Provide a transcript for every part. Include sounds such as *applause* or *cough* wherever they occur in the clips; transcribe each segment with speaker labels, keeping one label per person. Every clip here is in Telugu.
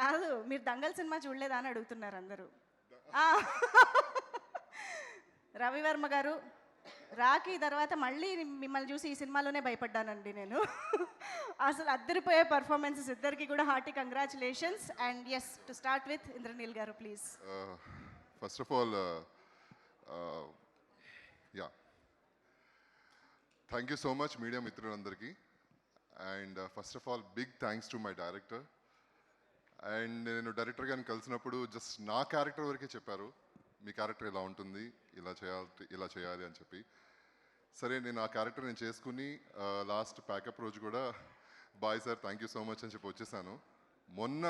Speaker 1: కాదు మీరు దంగల్ సినిమా చూడలేదా అని అడుగుతున్నారు అందరూ. రవివర్మ గారు రాఖీ తర్వాత మళ్ళీ మిమ్మల్ని చూసి ఈ సినిమాలోనే భయపడ్డానండి నేను. అసలు అద్దరిపోయే పర్ఫార్మెన్సెస్ ఇద్దరికి కూడా hearty congratulations and yes to start with Indraneel గారు please
Speaker 2: first of all yeah thank you so much media మిత్రులందరికీ and first of all big thanks to my director and నేను డైరెక్టర్ గారిని కలిసినప్పుడు జస్ట్ నా క్యారెక్టర్ వరకే చెప్పారు మీ క్యారెక్టర్ ఇలా ఉంటుంది ఇలా చేయాలి ఇలా చేయాలి అని చెప్పి. సరే నేను ఆ క్యారెక్టర్ నేను చేసుకుని లాస్ట్ ప్యాకప్ రోజు కూడా bye sir thank you so much అని చెప్పి వచ్చేసాను. మొన్న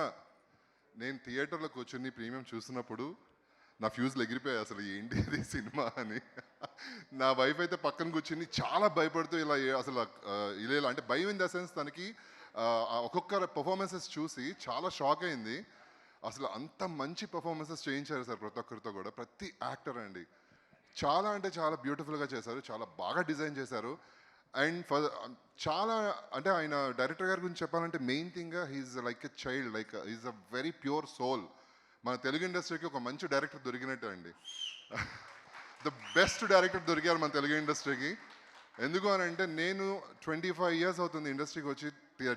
Speaker 2: నేను థియేటర్లో కూర్చుని ప్రీమియం చూసినప్పుడు నా ఫ్యూజ్లు ఎగిరిపోయాయి అసలు ఏంటి ఇది సినిమా అని. నా వైఫ్ అయితే పక్కన కూర్చుని చాలా భయపడుతూ ఇలా అసలు ఇలా ఇలా అంటే భయం ఇన్ ద సెన్స్ తనకి ఒక్కొక్కరి పర్ఫార్మెన్సెస్ చూసి చాలా షాక్ అయింది. అసలు అంత మంచి పర్ఫార్మెన్సెస్ చేయించారు సార్ ప్రతి ఒక్కరితో కూడా. ప్రతి యాక్టర్ అండి. చాలా అంటే చాలా బ్యూటిఫుల్గా చేశారు. చాలా బాగా డిజైన్ చేశారు. అండ్ ఫర్ um, చాలా అంటే ఆయన డైరెక్టర్ గారి గురించి చెప్పాలంటే main thing he's like a child like is a very pure soul మన తెలుగు ఇండస్ట్రీకి ఒక మంచి డైరెక్టర్ దొరికినట్టే అండి. ద బెస్ట్ డైరెక్టర్ దొరికారు మన తెలుగు ఇండస్ట్రీకి ఎందుకు అని అంటే నేను ట్వంటీ ఫైవ్ ఇయర్స్ అవుతుంది ఇండస్ట్రీకి వచ్చి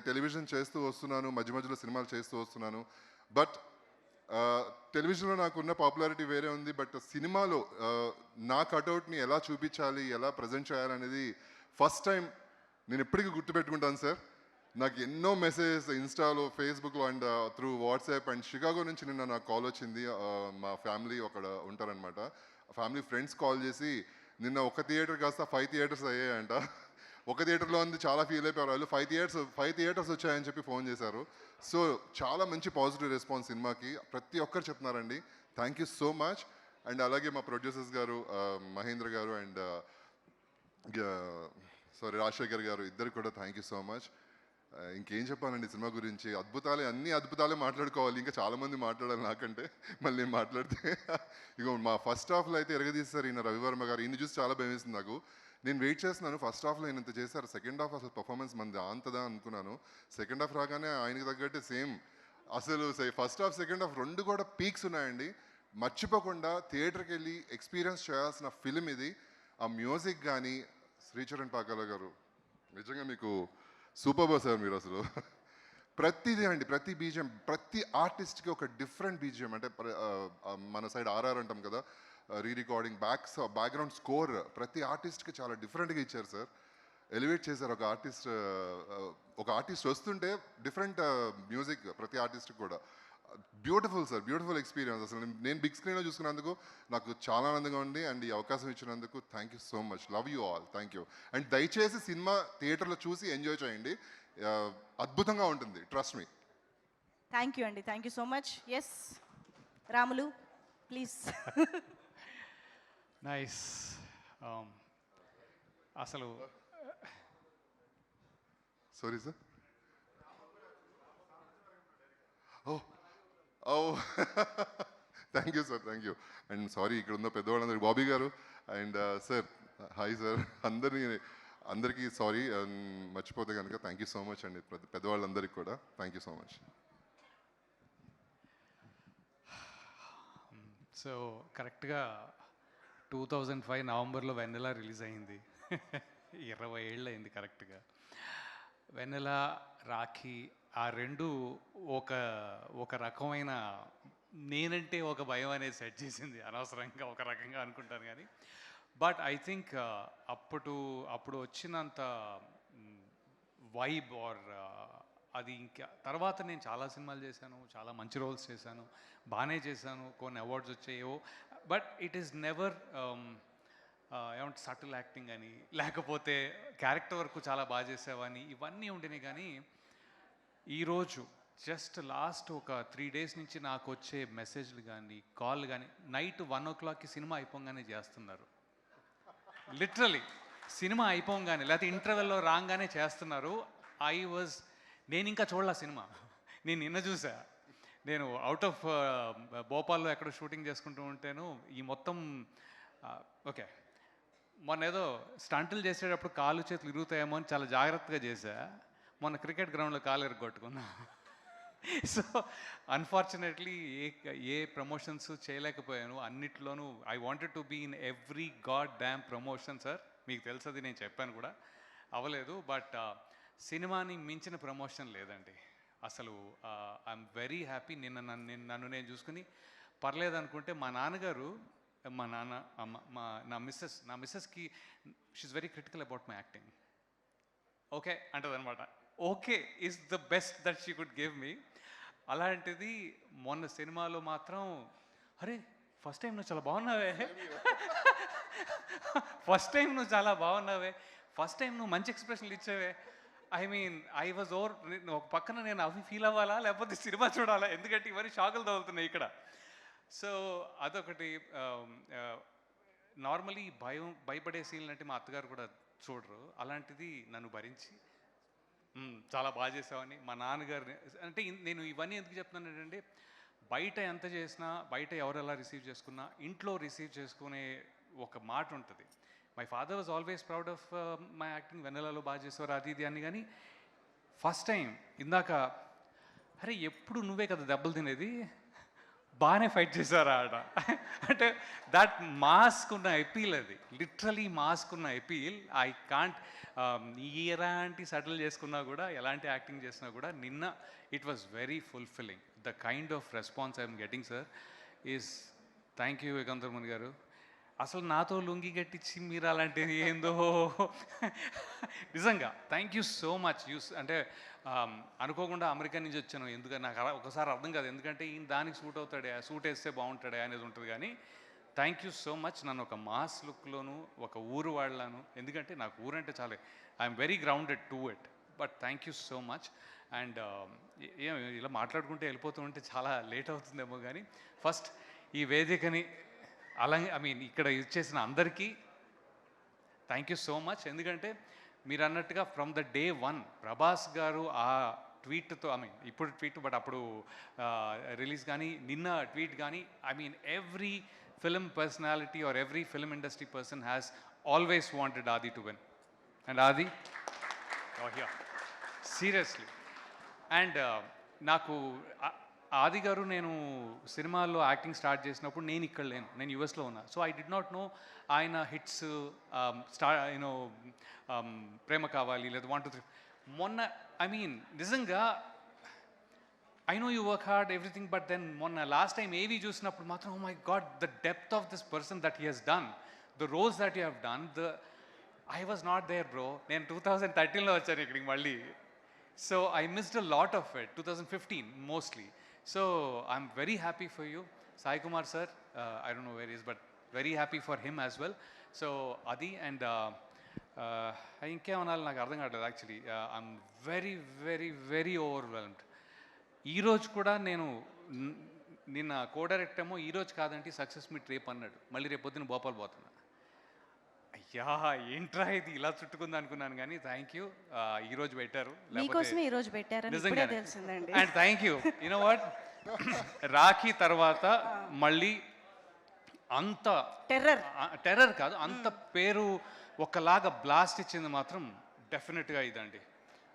Speaker 2: టెలివిజన్ చేస్తూ వస్తున్నాను మధ్య మధ్యలో సినిమాలు చేస్తూ వస్తున్నాను. బట్ టెలివిజన్లో నాకున్న పాపులారిటీ వేరే ఉంది. బట్ సినిమాలో నా కటౌట్ని ఎలా చూపించాలి ఎలా ప్రజెంట్ చేయాలనేది ఫస్ట్ టైం నేను ఎప్పటికీ గుర్తుపెట్టుకుంటాను సార్. నాకు ఎన్నో మెసేజెస్ ఇన్స్టాలో ఫేస్బుక్లో and through WhatsApp and Chicago నుంచి నిన్న నాకు కాల్ వచ్చింది. మా ఫ్యామిలీ అక్కడ ఉంటారనమాట ఫ్యామిలీ ఫ్రెండ్స్ కాల్ చేసి నిన్న ఒక థియేటర్ కాస్త ఫైవ్ థియేటర్స్ అయ్యాయంట. ఒక థియేటర్లో ఉంది చాలా ఫీల్ అయిపోయారు. వాళ్ళు ఫైవ్ థియేటర్స్ ఫైవ్ థియేటర్స్ వచ్చాయని చెప్పి ఫోన్ చేశారు. సో చాలా మంచి పాజిటివ్ రెస్పాన్స్ సినిమాకి. ప్రతి ఒక్కరు చెప్తున్నారండి. Thank you so much and అలాగే మా ప్రొడ్యూసర్స్ గారు మహేంద్ర గారు అండ్ సారీ రాజశేఖర్ గారు ఇద్దరు కూడా థ్యాంక్ యూ సో మచ్ ఇంకేం చెప్పాలండి సినిమా గురించి? అద్భుతాలే అన్ని అద్భుతాలే మాట్లాడుకోవాలి. ఇంకా చాలా మంది మాట్లాడాలి నాకంటే. మళ్ళీ మాట్లాడితే. *laughs* ఇక మా ఫస్ట్ హాఫ్లో అయితే ఎరగదీస్తారు ఈయన రవివర్మ గారు. ఈయన చూసి చాలా భయం వేసింది నాకు. నేను వెయిట్ చేస్తున్నాను. ఫస్ట్ హాఫ్లో ఆయన ఇంత చేశారు. సెకండ్ హాఫ్ అసలు పర్ఫార్మెన్స్ మంది అంతదా అనుకున్నాను. సెకండ్ హాఫ్ రాగానే ఆయనకి తగ్గట్టే సేమ్ అసలు ఫస్ట్ హాఫ్ సెకండ్ హాఫ్ రెండు కూడా పీక్స్ ఉన్నాయండి. మర్చిపోకుండా థియేటర్కి వెళ్ళి ఎక్స్పీరియన్స్ చేయాల్సిన ఫిలిం ఇది. ఆ మ్యూజిక్ కానీ శ్రీచరణ్ పాకాల గారు నిజంగా మీకు సూపర్ సార్ మీరు అసలు. ప్రతిదీ అండి ప్రతి బీజియం ప్రతి ఆర్టిస్ట్కి ఒక డిఫరెంట్ బీజియం. అంటే మన సైడ్ ఆర్ఆర్ అంటాం కదా. Re recording backs background score ప్రతి ఆర్టిస్ట్కి చాలా డిఫరెంట్గా ఇచ్చారు సార్ ఎలివేట్ చేశారు ఒక ఆర్టిస్ట్ uh, uh, ఒక ఆర్టిస్ట్ వస్తుంటే డిఫరెంట్ మ్యూజిక్ uh, ప్రతి ఆర్టిస్ట్కి కూడా. బ్యూటిఫుల్ సార్ బ్యూటిఫుల్ ఎక్స్పీరియన్స్ అసలు నేను- బిగ్ స్క్రీన్లో చూసుకున్నందుకు నాకు చాలా ఆనందంగా ఉంది అండ్ ఈ అవకాశం ఇచ్చినందుకు thank you so much love you all thank you and దయచేసి సినిమా థియేటర్లో చూసి ఎంజాయ్ చేయండి. అద్భుతంగా ఉంటుంది. ట్రస్ట్ మీ
Speaker 1: థ్యాంక్ యూ అండి. Thank you so much yes Ramulu please *laughs*
Speaker 3: nice అసలు
Speaker 2: sorry sir oh oh thank you sir thank you and sorry ఇక్కడ ఉన్న పెద్దవాళ్ళందరికీ. బాబీ గారు అండ్ సార్ హాయ్ సార్ అందరినీ అందరికీ సారీ మర్చిపోతే కనుక థ్యాంక్ యూ సో మచ్ అండి. పెద్ద- పెద్దవాళ్ళందరికీ కూడా thank you so much
Speaker 3: so కరెక్ట్గా టూ థౌజండ్ ఫైవ్ నవంబర్లో వెన్నెల రిలీజ్ అయింది. *laughs* ఇరవై ఏళ్ళు అయింది కరెక్ట్గా. వెన్నెల రాఖీ ఆ రెండు ఒక ఒక రకమైన నేనంటే ఒక భయం అనేది సెట్ చేసింది. అనవసరంగా ఒక రకంగా అనుకుంటాను కానీ. బట్ ఐ థింక్ అప్పుడు అప్పుడు వచ్చినంత వైబ్ ఆర్ అది ఇంకా తర్వాత నేను చాలా సినిమాలు చేశాను చాలా మంచి రోల్స్ చేశాను బాగానే చేశాను. కొన్ని అవార్డ్స్ వచ్చాయో బట్ ఇట్ ఈస్ నెవర్ ఏమంటే సటిల్ యాక్టింగ్ అని లేకపోతే క్యారెక్టర్ వరకు చాలా బాగా చేసావని ఇవన్నీ ఉండినాయి కానీ ఈరోజు జస్ట్ లాస్ట్ ఒక త్రీ డేస్ నుంచి నాకు వచ్చే మెసేజ్లు కానీ కాల్ కానీ నైట్ వన్ ఓ క్లాక్కి సినిమా అయిపోగానే చేస్తున్నారు. లిటరలీ సినిమా అయిపోగానే లేకపోతే ఇంటర్వెల్లో రాగానే చేస్తున్నారు. ఐ వాజ్ నేను ఇంకా చూడలే సినిమా నేను నిన్న చూసా. నేను అవుట్ ఆఫ్ uh, భోపాల్లో ఎక్కడ షూటింగ్ చేసుకుంటూ ఉంటేను ఈ మొత్తం ఓకే. మొన్న ఏదో స్టంటులు చేసేటప్పుడు కాలు చేతులు ఇరుగుతాయేమో అని చాలా జాగ్రత్తగా చేశా. మొన్న క్రికెట్ గ్రౌండ్లో కాలు ఎరగొట్టుకున్నా *laughs* సో అన్ఫార్చునేట్లీ ఏ ఏ ప్రమోషన్స్ చేయలేకపోయాను. అన్నిట్లోనూ I wanted to be in every god damn promotion sir మీకు తెలుసది నేను చెప్పాను కూడా. అవ్వలేదు బట్ సినిమాని మించిన ప్రమోషన్ లేదండి. అసలు ఐఎమ్ వెరీ హ్యాపీ నిన్న నన్ను నన్ను నేను చూసుకుని పర్లేదు అనుకుంటే మా నాన్నగారు మా నాన్న మా నా మిస్సెస్ నా మిస్సెస్కి she's very critical about my acting okay అంటదనమాట okay is the best that she could give me అలాంటిది మొన్న సినిమాలో మాత్రం అరే ఫస్ట్ టైం నువ్వు చాలా బాగున్నావే. *laughs* ఫస్ట్ టైం నువ్వు చాలా బాగున్నావే. ఫస్ట్ టైం నువ్వు మంచి ఎక్స్ప్రెషన్లు ఇచ్చావే. I mean I was over ఒక పక్కన నేను అవి ఫీల్ అవ్వాలా? లేకపోతే సినిమా చూడాలా? ఎందుకంటే ఇవన్నీ షాకులు తగులుతున్నాయి ఇక్కడ. సో అదొకటి um, uh, నార్మలీ భయం భయపడే సీన్లు అంటే మా అత్తగారు కూడా చూడరు. అలాంటిది నన్ను భరించి చాలా బాగా చేసావని. మా నాన్నగారిని అంటే నేను ఇవన్నీ ఎందుకు చెప్తున్నాను ఏంటంటే బయట ఎంత చేసినా బయట ఎవరు ఎలా రిసీవ్ చేసుకున్నా ఇంట్లో రిసీవ్ చేసుకునే ఒక మాట ఉంటుంది. My father was always proud of my acting వెన్నెలలో బాగా చేసేవారు అది ఇది అని కానీ ఫస్ట్ టైం ఇందాక అరే ఎప్పుడు నువ్వే కదా దెబ్బలు తినేది? బాగానే ఫైట్ చేశారా ఆడ? *laughs* అంటే దట్ మాస్క్ ఉన్న ఎపీల్ అది. లిటరలీ మాస్క్ ఉన్న ఎపీల్ ఐ కాంట్ ఎలాంటి సెటిల్ చేసుకున్నా కూడా ఎలాంటి యాక్టింగ్ చేసినా కూడా నిన్న it was very fulfilling the kind of response I'm getting sir is thank you ఏకాంతర్మన్ గారు. అసలు నాతో లుంగి గట్టించి మీరు అలాంటిది ఏందో? నిజంగా thank you so much US అంటే అనుకోకుండా అమెరికా నుంచి వచ్చాను. ఎందుకంటే నాకు ఒకసారి అర్థం కాదు. ఎందుకంటే ఈయన దానికి సూట్ అవుతాడే సూట్ వేస్తే బాగుంటాడే అనేది ఉంటుంది కానీ థ్యాంక్ యూ సో మచ్ నన్ను ఒక మాస్ లుక్లోను ఒక ఊరు వాళ్ళను. ఎందుకంటే నాకు ఊరు అంటే చాలా. I'm very grounded to it but thank you so much and ఏం ఇలా మాట్లాడుకుంటే వెళ్ళిపోతూ ఉంటే చాలా లేట్ అవుతుందేమో కానీ ఫస్ట్ ఈ వేదికని అలాగే ఐ మీన్ ఇక్కడ ఇచ్చేసిన అందరికీ థ్యాంక్ యూ సో మచ్. ఎందుకంటే మీరు అన్నట్టుగా from the day one Prabhas గారు ఆ ట్వీట్తో ఐ మీన్ ఇప్పుడు ట్వీట్ బట్ అప్పుడు రిలీజ్ కానీ నిన్న ట్వీట్ కానీ I mean every film personality or every film industry person has always wanted Aadi to win. And Aadi? Seriously. And నాకు ఆది గారు నేను సినిమాల్లో యాక్టింగ్ స్టార్ట్ చేసినప్పుడు నేను ఇక్కడ లేను నేను యుఎస్లో ఉన్నా. So I did not know ఆయన hits um, star you know um, Prema Kavali లేదా వన్ టూ త్రీ మొన్న ఐ మీన్ నిజంగా I know you work hard everything but then మొన్న లాస్ట్ టైం ఏవి చూసినప్పుడు మాత్రం my god the depth of this person that he he's done the roles that you have done the I was not there bro నేను టూ థౌజండ్ థర్టీన్లో వచ్చాను ఇక్కడికి మళ్ళీ. So I missed a lot of it two thousand fifteen mostly so I'm very happy for you Sai Kumar sir I don't know where is but very happy for him as well so అది అండ్ ఇంకేమనాలి నాకు అర్థం కావట్లేదు actually I'm very very very overwhelmed ఈరోజు కూడా నేను నిన్న కో డైరెక్ట్ ఏమో ఈరోజు కాదంటే సక్సెస్ మీట్ రేపు అన్నాడు. మళ్ళీ రేపు పొద్దున్న భోపాల్ పోతున్నా. అయ్యా ఏంట్రా ఇది? ఇలా చుట్టుకుంది అనుకున్నాను కానీ థ్యాంక్ యూ ఈరోజు పెట్టారు.
Speaker 1: మీకోసమే ఈ రోజు ఇప్పుడే తెలిసిందండి.
Speaker 3: And thank you you know what Rakhi తర్వాత మళ్ళీ అంత
Speaker 1: టెర్రర్
Speaker 3: టెర్రర్ కాదు అంత పేరు ఒకలాగా బ్లాస్ట్ ఇచ్చింది మాత్రం డెఫినెట్గా ఇదండి.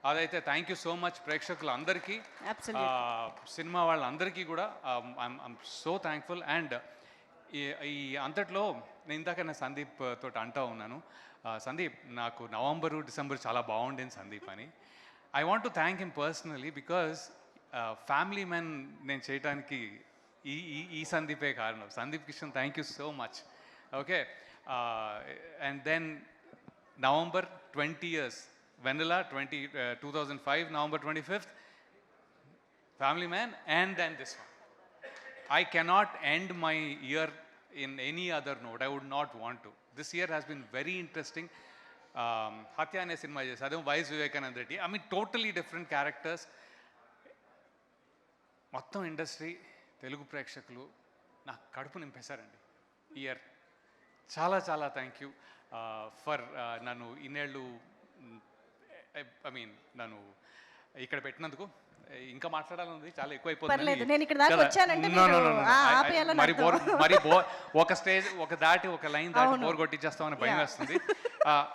Speaker 3: అదైతే థ్యాంక్ యూ సో మచ్ ప్రేక్షకులందరికీ.
Speaker 1: Absolutely.
Speaker 3: ఆ, సినిమా వాళ్ళందరికీ కూడా ఐమ్ సో థ్యాంక్ఫుల్ అండ్ ఈ అంతట్లో నేను ఇందాక నా సందీప్ తోటి అంటా ఉన్నాను. సందీప్ నాకు నవంబరు డిసెంబర్ చాలా బాగుండేది సందీప్ అని. I want to thank him personally because family man నేను చేయడానికి ఈ ఈ ఈ సందీపే కారణం. Sandeep Kishan thank you so much okay and then November twenty years Vennela twenty two thousand five November twenty fifth family man and then this one i cannot end my year in any other note. I would not want to. This year has been very interesting. హత్య అనే సినిమా చేశారు. అదే YS Vivekananda Reddy. I mean totally different characters మొత్తం ఇండస్ట్రీ తెలుగు ప్రేక్షకులు నా కడుపు నింపేశారండి. ఇయర్ చాలా చాలా థ్యాంక్ యూ ఫర్ నన్ను ఇన్నేళ్ళు mm, ఐ మీన్ నన్ను ఇక్కడ పెట్టినందుకు. ఇంకా మాట్లాడాలని ఉంది చాలా ఎక్కువ
Speaker 1: నేను ఇక్కడ దాకా వచ్చానంటే మీరు, ఆపేయాలని
Speaker 3: మరి బోర్
Speaker 1: అర్థం.
Speaker 3: మరి బోర్ ఒక స్టేజ్ ఒక దాటి ఒక లైన్ దాటి. బోర్ కొట్టించేస్తామని భయం. వేస్తుంది